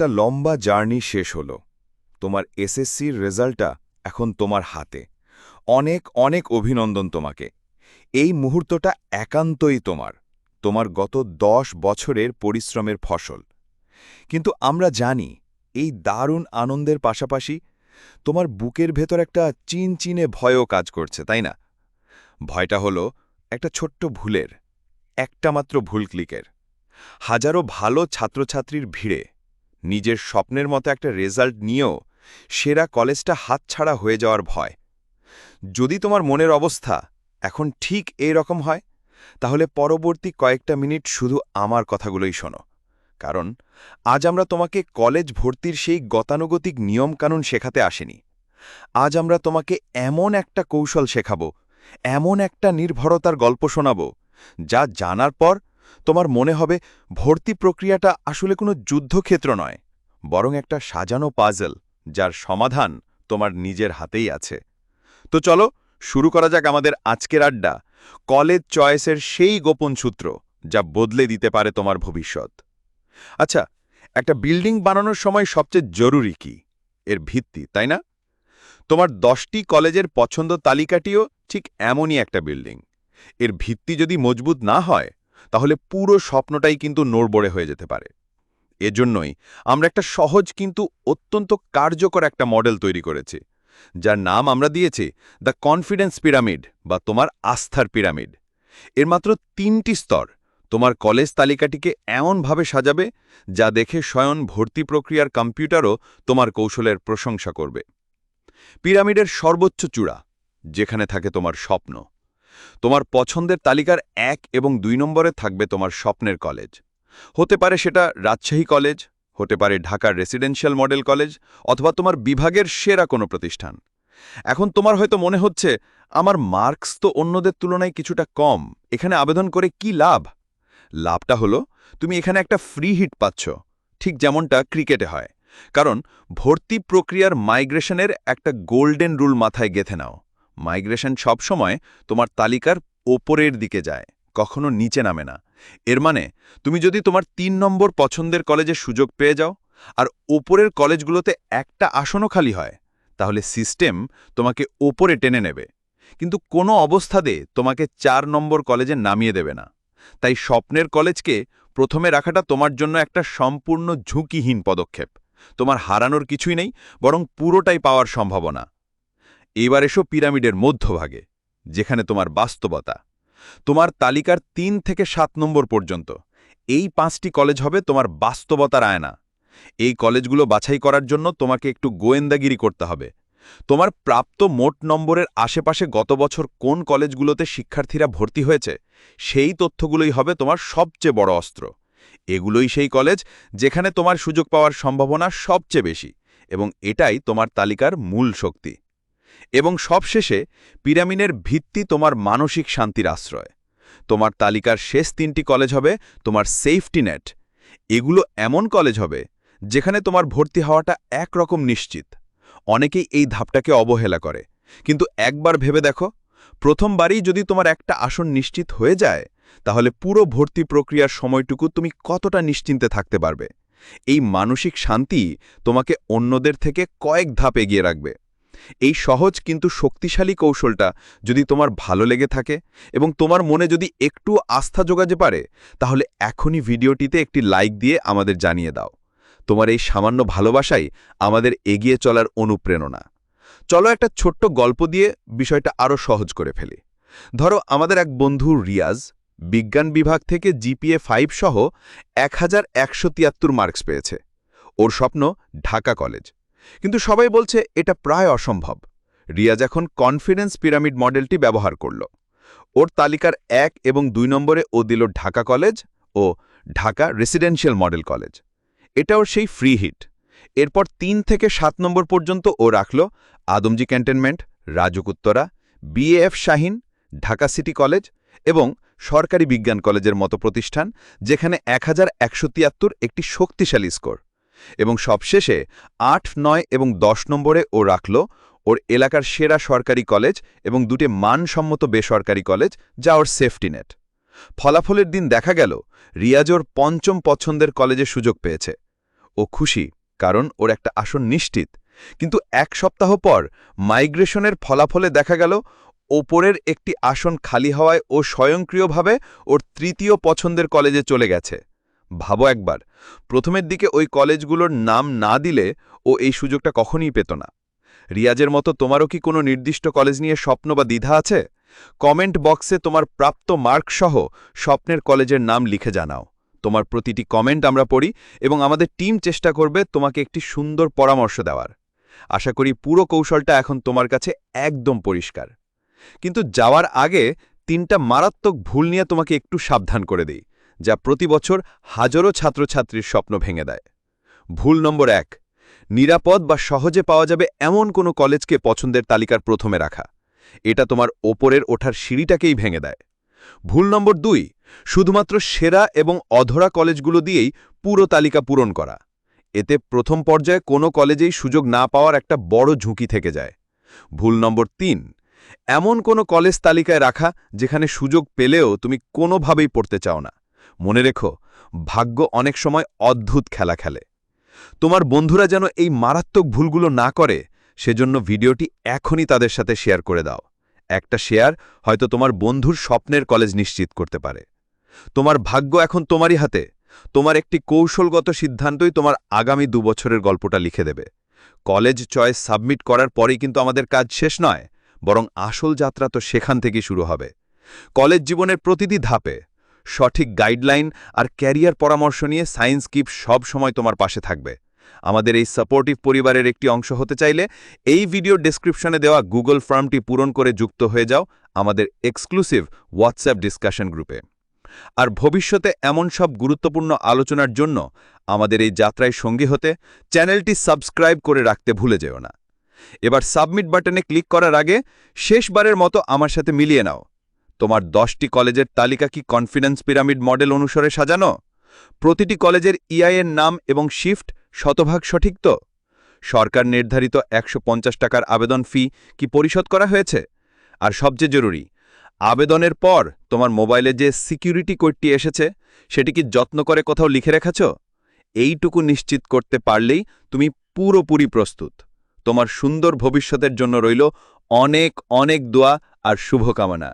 একটা লম্বা জার্নি শেষ হলো। তোমার এসএসসির রেজাল্টটা এখন তোমার হাতে। অনেক অনেক অভিনন্দন তোমাকে। এই মুহূর্তটা একান্তই তোমার তোমার গত দশ বছরের পরিশ্রমের ফসল। কিন্তু আমরা জানি, এই দারুণ আনন্দের পাশাপাশি তোমার বুকের ভেতর একটা চিনচিনে ভয়ও কাজ করছে, তাই না? ভয়টা হলো একটা ছোট্ট ভুলের, একটা মাত্র ভুল ক্লিকের। হাজারো ভালো ছাত্রছাত্রীর ভিড়ে নিজের স্বপ্নের মতো একটা রেজাল্ট নিয়েও সেরা কলেজটা হাতছাড়া হয়ে যাওয়ার ভয়। যদি তোমার মনের অবস্থা এখন ঠিক এই রকম হয়, তাহলে পরবর্তী কয়েকটা মিনিট শুধু আমার কথাগুলোই শোনো। কারণ আজ আমরা তোমাকে কলেজ ভর্তির সেই গতানুগতিক নিয়মকানুন শেখাতে আসেনি। আজ আমরা তোমাকে এমন একটা কৌশল শেখাবো, এমন একটা নির্ভরতার গল্প শোনাব, যা জানার পর তোমার মনে হবে ভর্তি প্রক্রিয়াটা আসলে কোনো যুদ্ধক্ষেত্র নয়, বরং একটা সাজানো পাজল যার সমাধান তোমার নিজের হাতেই আছে। তো চলো, শুরু করা যাক আমাদের আজকের আড্ডা কলেজ চয়েসের সেই গোপন সূত্র যা বদলে দিতে পারে তোমার ভবিষ্যৎ। আচ্ছা একটা বিল্ডিং বানানোর সময় সবচেয়ে জরুরি কি? এর ভিত্তি, তাই না? তোমার দশটি কলেজের পছন্দ তালিকাটিও ঠিক এমনই একটা বিল্ডিং এর ভিত্তি যদি মজবুত না হয় তাহলে পুরো স্বপ্নটাই কিন্তু নড়বড়ে হয়ে যেতে পারে। এজন্যই আমরা একটা সহজ কিন্তু অত্যন্ত কার্যকর একটা মডেল তৈরি করেছি, যার নাম আমরা দিয়েছি দ্য কনফিডেন্স পিরামিড বা তোমার আস্থার পিরামিড। এর মাত্র তিনটি স্তর তোমার কলেজ তালিকাটিকে এমনভাবে সাজাবে যা দেখে স্বয়ং ভর্তি প্রক্রিয়ার কম্পিউটারও তোমার কৌশলের প্রশংসা করবে। পিরামিডের সর্বোচ্চ চূড়া, যেখানে থাকে তোমার স্বপ্ন। তোমার পছন্দের তালিকার এক এবং দুই নম্বরে থাকবে তোমার স্বপ্নের কলেজ। হতে পারে সেটা রাজশাহী কলেজ, হতে পারে ঢাকার রেসিডেন্সিয়াল মডেল কলেজ, অথবা তোমার বিভাগের সেরা কোনো প্রতিষ্ঠান। এখন তোমার হয়তো মনে হচ্ছে, আমার মার্কস তো অন্যদের তুলনায় কিছুটা কম, এখানে আবেদন করে কি লাভ? লাভটা হলো, তুমি এখানে একটা ফ্রি হিট পাচ্ছ, ঠিক যেমনটা ক্রিকেটে হয়। কারণ ভর্তি প্রক্রিয়ার মাইগ্রেশনের একটা গোল্ডেন রুল মাথায় গেথে নাও। মাইগ্রেশন সবসময় তোমার তালিকার ওপরের দিকে যায়, কখনো নিচে নামে না। এর মানে তুমি যদি তোমার তিন নম্বর পছন্দের কলেজে সুযোগ পেয়ে যাও, আর ওপরের কলেজগুলোতে একটা আসনও খালি হয়, তাহলে সিস্টেম তোমাকে ওপরে টেনে নেবে। কিন্তু কোনো অবস্থাতে তোমাকে চার নম্বর কলেজে নামিয়ে দেবে না। তাই স্বপ্নের কলেজকে প্রথমে রাখাটা তোমার জন্য একটা সম্পূর্ণ ঝুঁকিহীন পদক্ষেপ। তোমার হারানোর কিছুই নেই, বরং পুরোটাই পাওয়ার সম্ভাবনা। এবার এসো পিরামিডের মধ্যভাগে, যেখানে তোমার বাস্তবতা। তোমার তালিকার তিন থেকে সাত নম্বর পর্যন্ত। এই পাঁচটি কলেজ হবে তোমার বাস্তবতার আয়না। এই কলেজগুলো বাছাই করার জন্য তোমাকে একটু গোয়েন্দাগিরি করতে হবে। তোমার প্রাপ্ত মোট নম্বরের আশেপাশে গত বছর কোন কলেজগুলোতে শিক্ষার্থীরা ভর্তি হয়েছে, সেই তথ্যগুলোই হবে তোমার সবচেয়ে বড় অস্ত্র। এগুলোই সেই কলেজ যেখানে তোমার সুযোগ পাওয়ার সম্ভাবনা সবচেয়ে বেশি এবং এটাই তোমার তালিকার মূল শক্তি। এবং সবশেষে পিরামিনের ভিত্তি তোমার মানসিক শান্তির আশ্রয়। তোমার তালিকার শেষ তিনটি কলেজ হবে তোমার সেফটি নেট। এগুলো এমন কলেজ হবে যেখানে তোমার ভর্তি হওয়াটা একরকম নিশ্চিত। অনেকেই এই ধাপটাকে অবহেলা করে। কিন্তু একবার ভেবে দেখো, প্রথমবারই যদি তোমার একটা আসন নিশ্চিত হয়ে যায়, তাহলে পুরো ভর্তি প্রক্রিয়ার সময়টুকু তুমি কতটা নিশ্চিন্তে থাকতে পারবে? এই মানসিক শান্তি তোমাকে অন্যদের থেকে কয়েক ধাপ এগিয়ে রাখবে। এই সহজ কিন্তু শক্তিশালী কৌশলটা যদি তোমার ভালো লেগে থাকে এবং তোমার মনে যদি একটু আস্থা যোগাতে পারে, তাহলে এখনই ভিডিওটিতে একটি লাইক দিয়ে আমাদের জানিয়ে দাও। তোমার এই সামান্য ভালোবাসাই আমাদের এগিয়ে চলার অনুপ্রেরণা। চলো একটা ছোট্ট গল্প দিয়ে বিষয়টা আরও সহজ করে ফেলি। ধরো আমাদের এক বন্ধু রিয়াজ বিজ্ঞান বিভাগ থেকে জিপিএ ফাইভ সহ এক হাজার একশো তিয়াত্তর মার্কস পেয়েছে। ওর স্বপ্ন ঢাকা কলেজ। কিন্তু সবাই বলছে, এটা প্রায় অসম্ভব। রিয়াজ এখন কনফিডেন্স পিরামিড মডেলটি ব্যবহার করল। ওর তালিকার এক এবং দুই নম্বরে ও দিল ঢাকা কলেজ ও ঢাকা রেসিডেন্সিয়াল মডেল কলেজ। এটা ওর সেই ফ্রি হিট। এরপর তিন থেকে সাত নম্বর পর্যন্ত ও রাখল Adamjee cantonment রাজকুত্তরা BAF Shaheen, Dhaka city college এবং সরকারি বিজ্ঞান কলেজের মতো প্রতিষ্ঠান, যেখানে এক হাজার একশো তিয়াত্তর একটি শক্তিশালী স্কোর। এবং সবশেষে আট, নয় এবং দশ নম্বরে ও রাখল ওর এলাকার সেরা সরকারি কলেজ এবং দুটি মানসম্মত বেসরকারি কলেজ, যা ওর সেফটি নেট। ফলাফলের দিন দেখা গেল, রিয়াজ ওর পঞ্চম পছন্দের কলেজে সুযোগ পেয়েছে। ও খুশি, কারণ ওর একটা আসন নিশ্চিত। কিন্তু এক সপ্তাহ পর মাইগ্রেশনের ফলাফলে দেখা গেল, ওপরের একটি আসন খালি হওয়ায় ও স্বয়ংক্রিয়ভাবে ওর তৃতীয় পছন্দের কলেজে চলে গেছে। ভাবো একবার, প্রথমের দিকে ওই কলেজগুলোর নাম না দিলে ও এই সুযোগটা কখনই পেত না। রিয়াজের মতো তোমারও কি কোনো নির্দিষ্ট কলেজ নিয়ে স্বপ্ন বা দ্বিধা আছে? কমেন্ট বক্সে তোমার প্রাপ্ত মার্ক সহ স্বপ্নের কলেজের নাম লিখে জানাও। তোমার প্রতিটি কমেন্ট আমরা পড়ি এবং আমাদের টিম চেষ্টা করবে তোমাকে একটি সুন্দর পরামর্শ দেওয়ার। আশা করি পুরো কৌশলটা এখন তোমার কাছে একদম পরিষ্কার। কিন্তু যাওয়ার আগে তিনটা মারাত্মক ভুল নিয়ে তোমাকে একটু সাবধান করে দেই। যা প্রতি বছর হাজারো ছাত্রছাত্রীর স্বপ্ন ভেঙে দেয়। ভুল নম্বর এক, নিরাপদ বা সহজে পাওয়া যাবে এমন কোনো কলেজকে পছন্দের তালিকার প্রথমে রাখা। এটা তোমার ওপরের ওঠার সিঁড়িটাকেই ভেঙে দেয়। ভুল নম্বর দুই, শুধুমাত্র সেরা এবং অধরা কলেজগুলো দিয়েই পুরো তালিকা পূরণ করা। এতে প্রথম পর্যায়ে কোনো কলেজেই সুযোগ না পাওয়ার একটা বড় ঝুঁকি থেকে যায়। ভুল নম্বর তিন, এমন কোনো কলেজ তালিকায় রাখা যেখানে সুযোগ পেলেও তুমি কোনোভাবেই পড়তে চাও না। মনে রেখো, ভাগ্য অনেক সময় অদ্ভুত খেলা খেলে। তোমার বন্ধুরা যেন এই মারাত্মক ভুলগুলো না করে, সেজন্য ভিডিওটি এখনই তাদের সাথে শেয়ার করে দাও। একটা শেয়ার হয়তো তোমার বন্ধুর স্বপ্নের কলেজ নিশ্চিত করতে পারে। তোমার ভাগ্য এখন তোমারই হাতে। তোমার একটি কৌশলগত সিদ্ধান্তই তোমার আগামী দুবছরের গল্পটা লিখে দেবে। কলেজ চয়েস সাবমিট করার পরেই কিন্তু আমাদের কাজ শেষ নয়, বরং আসল যাত্রা তো সেখান থেকেই শুরু হবে। কলেজ জীবনের প্রতিটি ধাপে সঠিক গাইডলাইন আর ক্যারিয়ার পরামর্শ নিয়ে সায়েন্স কিপ সব সময় তোমার পাশে থাকবে। আমাদের এই সাপোর্টিভ পরিবারের একটি অংশ হতে চাইলে এই ভিডিও ডেসক্রিপশনে দেওয়া গুগল ফর্মটি পূরণ করে যুক্ত হয়ে যাও আমাদের এক্সক্লুসিভ হোয়াটসঅ্যাপ ডিসকাশন গ্রুপে। আর ভবিষ্যতে এমন সব গুরুত্বপূর্ণ আলোচনার জন্য আমাদের এই যাত্রায় সঙ্গী হতে চ্যানেলটি সাবস্ক্রাইব করে রাখতে ভুলে যেও না। এবার সাবমিট বাটনে ক্লিক করার আগে শেষবারের মতো আমার সাথে মিলিয়ে নাও। তোমার দশটি কলেজের তালিকা কি কনফিডেন্স পিরামিড মডেল অনুসারে সাজানো? প্রতিটি কলেজের ইআইএর নাম এবং শিফট শতভাগ সঠিক তো? সরকার নির্ধারিত একশো পঞ্চাশ টাকার আবেদন ফি কি পরিশোধ করা হয়েছে? আর সবচেয়ে জরুরি, আবেদনের পর তোমার মোবাইলে যে সিকিউরিটি কোডটি এসেছে, সেটি কি যত্ন করে কোথাও লিখে রেখেছ? এইটুকু নিশ্চিত করতে পারলেই তুমি পুরোপুরি প্রস্তুত। তোমার সুন্দর ভবিষ্যতের জন্য রইল অনেক অনেক দোয়া আর শুভকামনা।